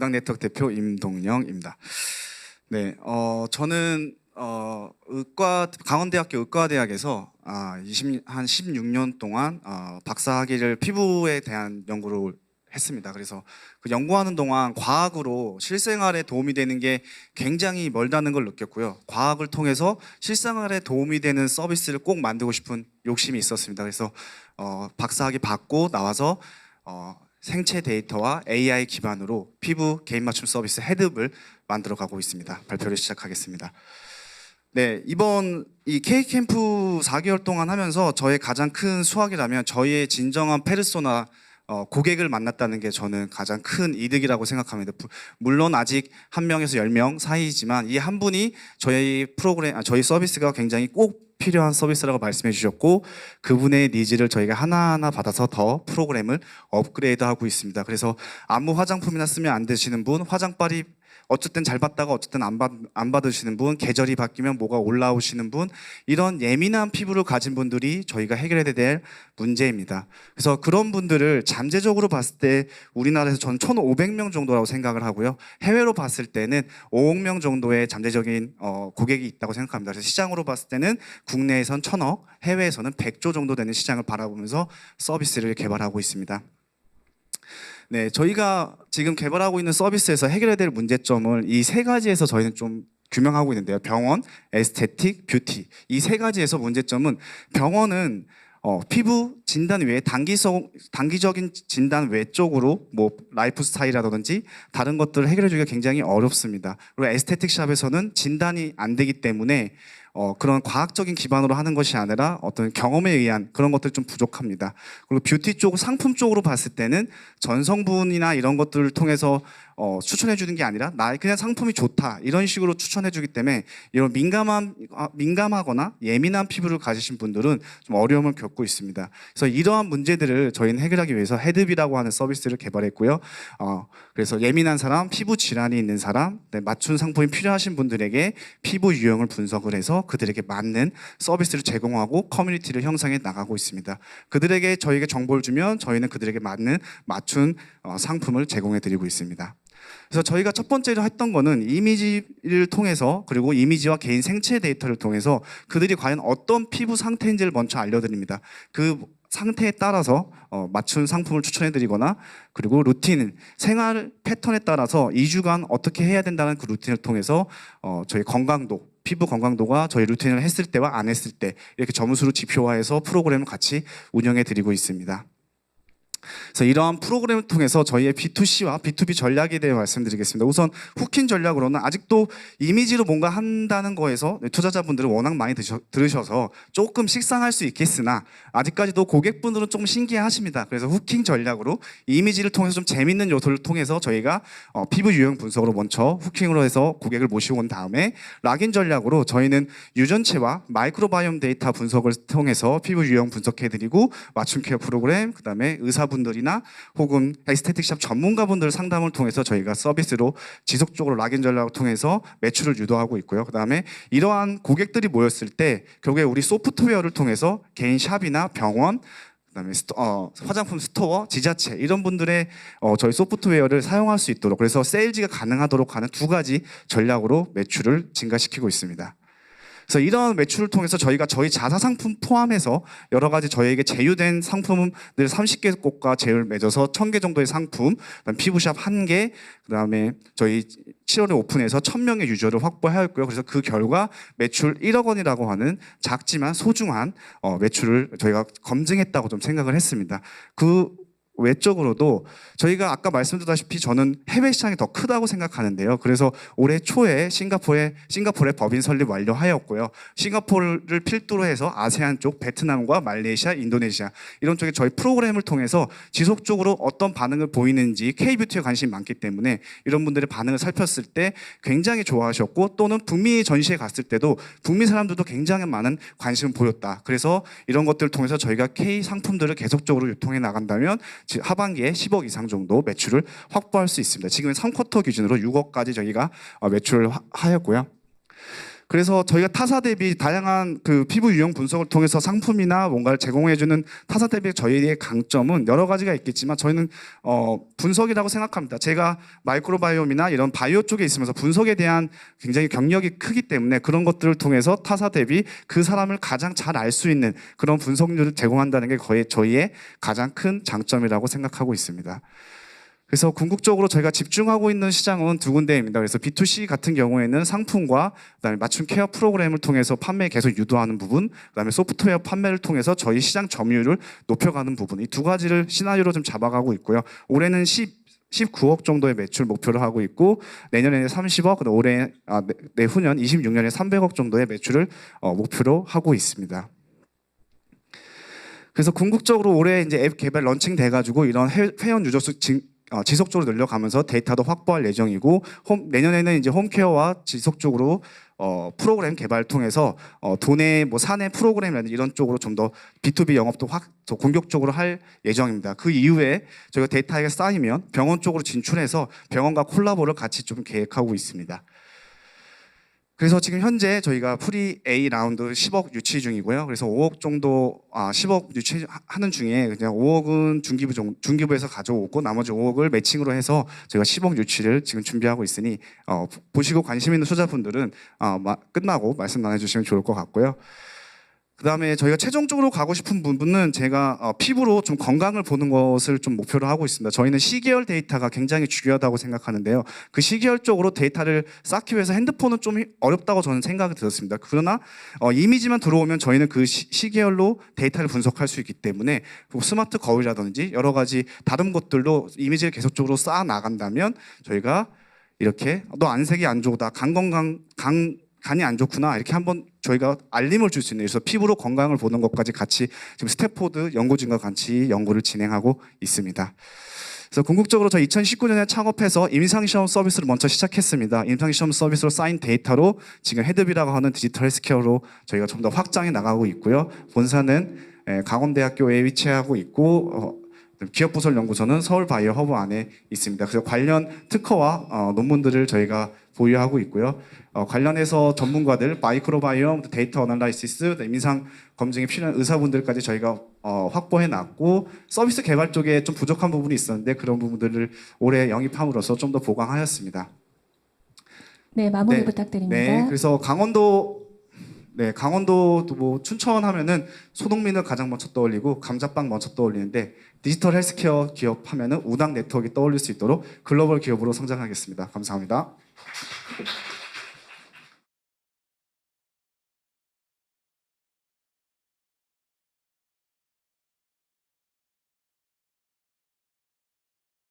우당 네트워크 대표 임동영입니다. 네, 어, 저는 어, 의과 강원대학교 의과대학에서 아, 20, 한 16년 동안 어, 박사학위를 피부에 대한 연구를 했습니다. 그래서 그 연구하는 동안 과학으로 실생활에 도움이 되는 게 굉장히 멀다는 걸 느꼈고요. 과학을 통해서 실생활에 도움이 되는 서비스를 꼭 만들고 싶은 욕심이 있었습니다. 그래서 어, 박사학위 받고 나와서 어, 생체 데이터와 AI 기반으로 피부 개인 맞춤 서비스 헤드을 만들어 가고 있습니다. 발표를 시작하겠습니다. 네, 이번 이 K 캠프 4개월 동안 하면서 저의 가장 큰 수확이라면 저희의 진정한 페르소나 어, 고객을 만났다는 게 저는 가장 큰 이득이라고 생각합니다. 부- 물론 아직 한 명에서 열 명 사이지만 이 한 분이 저희 프로그램, 아, 저희 서비스가 굉장히 꼭 필요한 서비스라고 말씀해 주셨고 그분의 니즈를 저희가 하나하나 받아서 더 프로그램을 업그레이드하고 있습니다. 그래서 아무 화장품이나 쓰면 안 되시는 분, 화장빨이 어쨌든 잘 받다가 어쨌든 안, 받, 안 받으시는 분, 계절이 바뀌면 뭐가 올라오시는 분, 이런 예민한 피부를 가진 분들이 저희가 해결해야 될 문제입니다. 그래서 그런 분들을 잠재적으로 봤을 때 우리나라에서 저는 1,500명 정도라고 생각을 하고요. 해외로 봤을 때는 5억 명 정도의 잠재적인 어, 고객이 있다고 생각합니다. 그래서 시장으로 봤을 때는 국내에선 1,000억, 해외에서는 100조 정도 되는 시장을 바라보면서 서비스를 개발하고 있습니다. 네, 저희가 지금 개발하고 있는 서비스에서 해결해야 될 문제점을 이 세 가지에서 저희는 좀 규명하고 있는데요. 병원, 에스테틱, 뷰티 이 세 가지에서 문제점은 병원은 어, 피부 진단 외에 단기성 단기적인 진단 외적으로 뭐 라이프 스타일이라든지 다른 것들을 해결해 주기가 굉장히 어렵습니다. 그리고 에스테틱 샵에서는 진단이 안 되기 때문에 어, 그런 과학적인 기반으로 하는 것이 아니라 어떤 경험에 의한 그런 것들이 좀 부족합니다. 그리고 뷰티 쪽 상품 쪽으로 봤을 때는 전성분이나 이런 것들을 통해서 어, 추천해 주는 게 아니라 나 그냥 상품이 좋다 이런 식으로 추천해 주기 때문에 이런 민감한 아, 민감하거나 예민한 피부를 가지신 분들은 좀 어려움을 겪고 있습니다. 그래서 이러한 문제들을 저희는 해결하기 위해서 헤드비라고 하는 서비스를 개발했고요. 어, 그래서 예민한 사람, 피부 질환이 있는 사람, 네, 맞춤 상품이 필요하신 분들에게 피부 유형을 분석을 해서 그들에게 맞는 서비스를 제공하고 커뮤니티를 형성해 나가고 있습니다. 그들에게 저희에게 정보를 주면 저희는 그들에게 맞는 맞춤 어, 상품을 제공해 드리고 있습니다. 그래서 저희가 첫 번째로 했던 거는 이미지를 통해서 그리고 이미지와 개인 생체 데이터를 통해서 그들이 과연 어떤 피부 상태인지를 먼저 알려드립니다. 그 상태에 따라서 어, 맞춘 상품을 추천해드리거나 그리고 루틴 생활 패턴에 따라서 2주간 어떻게 해야 된다는 그 루틴을 통해서 어, 저희 건강도 피부 건강도가 저희 루틴을 했을 때와 안 했을 때 이렇게 점수로 지표화해서 프로그램을 같이 운영해 드리고 있습니다. 그래서 이러한 프로그램을 통해서 저희의 B2C와 B2B 전략에 대해 말씀드리겠습니다. 우선 후킹 전략으로는 아직도 이미지로 뭔가 한다는 거에서 투자자분들은 워낙 많이 들으셔서 조금 식상할 수 있겠으나 아직까지도 고객분들은 조금 신기해하십니다. 그래서 후킹 전략으로 이미지를 통해서 좀 재밌는 요소를 통해서 저희가 어, 피부 유형 분석으로 먼저 후킹으로 해서 고객을 모시고 온 다음에 락인 전략으로 저희는 유전체와 마이크로바이옴 데이터 분석을 통해서 피부 유형 분석해드리고 맞춤 케어 프로그램 그다음에 의사 분들이나 혹은 에스테틱샵 전문가분들 상담을 통해서 저희가 서비스로 지속적으로 락인 전략을 통해서 매출을 유도하고 있고요. 그다음에 이러한 고객들이 모였을 때 결국에 우리 소프트웨어를 통해서 개인 샵이나 병원 그다음에 스토, 어, 화장품 스토어, 지자체 이런 분들의 어, 저희 소프트웨어를 사용할 수 있도록 그래서 세일즈가 가능하도록 하는 두 가지 전략으로 매출을 증가시키고 있습니다. 그래서 이런 매출을 통해서 저희가 저희 자사 상품 포함해서 여러 가지 저희에게 제휴된 상품들 30개 곳과 제휴를 맺어서 1000개 정도의 상품, 피부샵 1개, 그다음에 저희 7월에 오픈해서 1000명의 유저를 확보하였고요. 그래서 그 결과 매출 1억 원이라고 하는 작지만 소중한 어, 매출을 저희가 검증했다고 좀 생각을 했습니다. 그 외적으로도 저희가 아까 말씀드렸다시피 저는 해외 시장이 더 크다고 생각하는데요. 그래서 올해 초에 싱가포르에 싱가포르에 법인 설립 완료하였고요. 싱가포르를 필두로 해서 아세안 쪽 베트남과 말레이시아, 인도네시아 이런 쪽에 저희 프로그램을 통해서 지속적으로 어떤 반응을 보이는지 K뷰티에 관심이 많기 때문에 이런 분들의 반응을 살폈을 때 굉장히 좋아하셨고 또는 북미 전시회 갔을 때도 북미 사람들도 굉장히 많은 관심을 보였다. 그래서 이런 것들을 통해서 저희가 K 상품들을 계속적으로 유통해 나간다면 지- 하반기에 10억 이상 정도 매출을 확보할 수 있습니다. 지금 3쿼터 기준으로 6억까지 저희가 어, 매출을 하- 하였고요. 그래서 저희가 타사 대비 다양한 그 피부 유형 분석을 통해서 상품이나 뭔가를 제공해주는 타사 대비 저희의 강점은 여러 가지가 있겠지만 저희는 어, 분석이라고 생각합니다. 제가 마이크로바이옴이나 이런 바이오 쪽에 있으면서 분석에 대한 굉장히 경력이 크기 때문에 그런 것들을 통해서 타사 대비 그 사람을 가장 잘 알 수 있는 그런 분석률을 제공한다는 게 거의 저희의 가장 큰 장점이라고 생각하고 있습니다. 그래서 궁극적으로 저희가 집중하고 있는 시장은 두 군데입니다. 그래서 B2C 같은 경우에는 상품과 그다음에 맞춤 케어 프로그램을 통해서 판매 계속 유도하는 부분, 그다음에 소프트웨어 판매를 통해서 저희 시장 점유율을 높여가는 부분 이 두 가지를 시나리오로 좀 잡아가고 있고요. 올해는 10 19억 정도의 매출 목표를 하고 있고 내년에는 30억, 그다음 올해 아, 내- 내후년 26년에 300억 정도의 매출을 어, 목표로 하고 있습니다. 그래서 궁극적으로 올해 이제 앱 개발 런칭 돼가지고 이런 회, 회원 유저 수 지, 어, 지속적으로 늘려가면서 데이터도 확보할 예정이고 홈, 내년에는 이제 홈케어와 지속적으로 어, 프로그램 개발 통해서 어, 도내 뭐 사내 프로그램이라든지 이런 쪽으로 좀 더 B2B 영업도 확 더 공격적으로 할 예정입니다. 그 이후에 저희가 데이터가 쌓이면 병원 쪽으로 진출해서 병원과 콜라보를 같이 좀 계획하고 있습니다. 그래서 지금 현재 저희가 프리 A 라운드 10억 유치 중이고요. 그래서 5억 정도 아 10억 유치하는 중에 그냥 5억은 중기부 정, 중기부에서 가져오고 나머지 5억을 매칭으로 해서 저희가 10억 유치를 지금 준비하고 있으니 어, 보- 보시고 관심 있는 투자분들은 어, 마, 끝나고 말씀 나눠주시면 좋을 것 같고요. 그 다음에 저희가 최종적으로 가고 싶은 부분은 제가 어, 피부로 좀 건강을 보는 것을 좀 목표로 하고 있습니다. 저희는 시계열 데이터가 굉장히 중요하다고 생각하는데요. 그 시계열 쪽으로 데이터를 쌓기 위해서 핸드폰은 좀 어렵다고 저는 생각이 들었습니다. 그러나 어, 이미지만 들어오면 저희는 그 시, 시계열로 데이터를 분석할 수 있기 때문에 뭐 스마트 거울이라든지 여러 가지 다른 것들로 이미지를 계속적으로 쌓아 나간다면 저희가 이렇게 너 안색이 안 좋다, 간 건강 간 간이 안 좋구나 이렇게 한번 저희가 알림을 줄 수 있는 그래서 피부로 건강을 보는 것까지 같이 지금 스태포드 연구진과 같이 연구를 진행하고 있습니다. 그래서 궁극적으로 저희 2019년에 창업해서 임상시험 서비스를 먼저 시작했습니다. 임상시험 서비스로 쌓인 데이터로 지금 헤드비라고 하는 디지털 헬스케어로 저희가 좀 더 확장해 나가고 있고요. 본사는 에, 강원대학교에 위치하고 있고 어, 기업 부설 연구소는 서울 바이오 허브 안에 있습니다. 그래서 관련 특허와 어, 논문들을 저희가 보유하고 있고요. 어, 관련해서 전문가들, 마이크로바이옴, 데이터 어널라이시스, 임상 검증에 필요한 의사분들까지 저희가 어, 확보해 놨고 서비스 개발 쪽에 좀 부족한 부분이 있었는데 그런 부분들을 올해 영입함으로써 좀 더 보강하였습니다. 네, 마무리 네, 부탁드립니다. 네, 그래서 강원도 네, 강원도도 뭐 춘천 하면은 손흥민을 가장 먼저 떠올리고 감자빵 먼저 떠올리는데 디지털 헬스케어 기업 하면은 우당 네트워크 떠올릴 수 있도록 글로벌 기업으로 성장하겠습니다. 감사합니다.